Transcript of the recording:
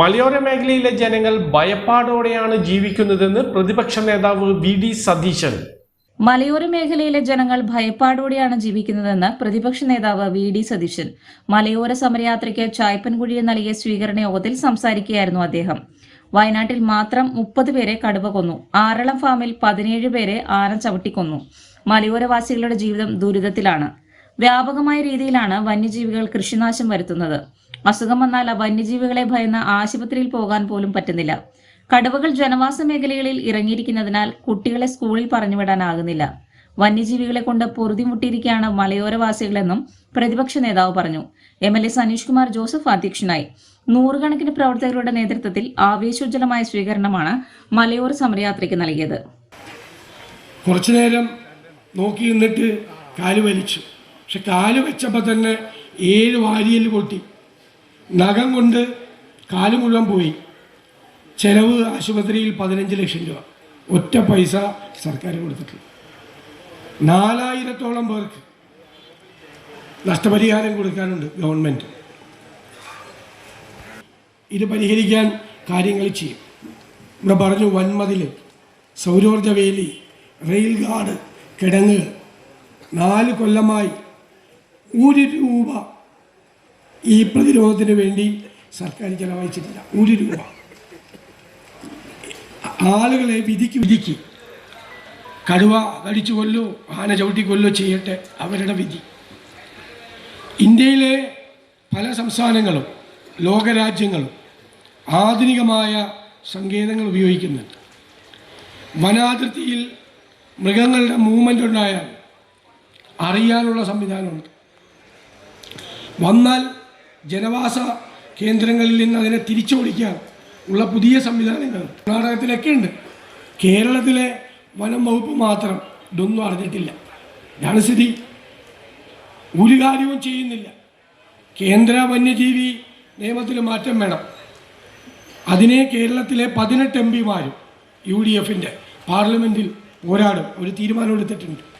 മലയോര മേഖലയിലെ ജനങ്ങൾ ഭയപ്പാടോടെയാണ് ജീവിക്കുന്നതെന്ന് പ്രതിപക്ഷ നേതാവ് വി ഡി സതീശൻ. മലയോര മേഖലയിലെ ജനങ്ങൾ ഭയപ്പാടോടെയാണ് ജീവിക്കുന്നതെന്ന് പ്രതിപക്ഷ നേതാവ് വി ഡി സതീശൻ. മലയോര സമരയാത്രയ്ക്ക് ചായപ്പൻകുഴിയിൽ നൽകിയ സ്വീകരണ യോഗത്തിൽ സംസാരിക്കുകയായിരുന്നു അദ്ദേഹം. വയനാട്ടിൽ മാത്രം മുപ്പത് പേരെ കടുവ കൊന്നു. ആറളം ഫാമിൽ പതിനേഴ് പേരെ ആന ചവിട്ടിക്കൊന്നു. മലയോരവാസികളുടെ ജീവിതം ദുരിതത്തിലാണ്. വ്യാപകമായ രീതിയിലാണ് വന്യജീവികൾ കൃഷിനാശം വരുത്തുന്നത്. അസുഖം വന്നാൽ വന്യജീവികളെ ഭയന്ന് ആശുപത്രിയിൽ പോകാൻ പോലും പറ്റുന്നില്ല. കടുവകൾ ജനവാസ മേഖലകളിൽ ഇറങ്ങിയിരിക്കുന്നതിനാൽ കുട്ടികളെ സ്കൂളിൽ പറഞ്ഞുവിടാനാകുന്നില്ല. വന്യജീവികളെ കൊണ്ട് പൊറുതിമുട്ടിയിരിക്കുകയാണ് മലയോരവാസികളെന്നും പ്രതിപക്ഷ നേതാവ് പറഞ്ഞു. M L A Saneesh Kumar Joseph അധ്യക്ഷനായി. നൂറുകണക്കിന് പ്രവർത്തകരുടെ നേതൃത്വത്തിൽ ആവേശോജ്ജലമായ സ്വീകരണമാണ് മലയോര സമരയാത്രയ്ക്ക് നൽകിയത്. കുറച്ചു നേരം നോക്കി നിന്നിട്ട് കാൽ വലിച്ചു. പക്ഷെ കാൽ വെച്ചപ്പോൾ തന്നെ ഏഴ് വാരിയൽ പൊട്ടി. നഖം കൊണ്ട് കാൽ മുഴുവൻ പോയി. ചെലവ് ആശുപത്രിയിൽ പതിനഞ്ച് ലക്ഷം രൂപ. ഒറ്റ പൈസ സർക്കാർ കൊടുത്തിട്ടുണ്ട് നാലായിരത്തോളം പേർക്ക് നഷ്ടപരിഹാരം കൊടുക്കാനുണ്ട് ഗവൺമെന്റ് ഇത് പരിഹരിക്കാൻ കാര്യങ്ങൾ ചെയ്യും. ഇവിടെ പറഞ്ഞു വൻമതിൽ സൗരോർജ വേലി റെയിൽ ഗാർഡ് കിടങ്ങ് നാല് കൊല്ലമായി ഒരു രൂപ ഈ പ്രതിരോധത്തിന് വേണ്ടി സർക്കാർ ചെലവഴിച്ചിട്ടില്ല. ഒരു രൂപ. ആളുകളെ വിധിക്ക് വിധിക്ക് കടുവ കടിച്ചു കൊല്ലോ ആന ചവിട്ടി കൊല്ലോ ചെയ്യട്ടെ അവരുടെ വിധി. ഇന്ത്യയിലെ പല സംസ്ഥാനങ്ങളും ലോകരാജ്യങ്ങളും ആധുനികമായ സങ്കേതങ്ങൾ ഉപയോഗിക്കുന്നുണ്ട്. വനാതിർത്തിയിൽ മൃഗങ്ങളുടെ മൂവ്മെന്റ് ഉണ്ടായാൽ അറിയാനുള്ള സംവിധാനമുണ്ട്. വന്നാൽ ജനവാസ കേന്ദ്രങ്ങളിൽ നിന്ന് അതിനെ തിരിച്ചോടിക്കാൻ ഉള്ള പുതിയ സംവിധാനങ്ങൾ കർണാടകത്തിലൊക്കെ ഉണ്ട്. കേരളത്തിലെ വനം വകുപ്പ് മാത്രം ഇതൊന്നും അറിഞ്ഞിട്ടില്ല. ഇതാണ് സ്ഥിതി. ഒരു കാര്യവും ചെയ്യുന്നില്ല. കേന്ദ്ര വന്യജീവി നിയമത്തിൽ മാറ്റം വേണം. അതിനെ കേരളത്തിലെ പതിനെട്ട് എം പിമാരും യു ഡി എഫിന്റെ പാർലമെന്റിൽ പോരാടും. ഒരു തീരുമാനം എടുത്തിട്ടുണ്ട്.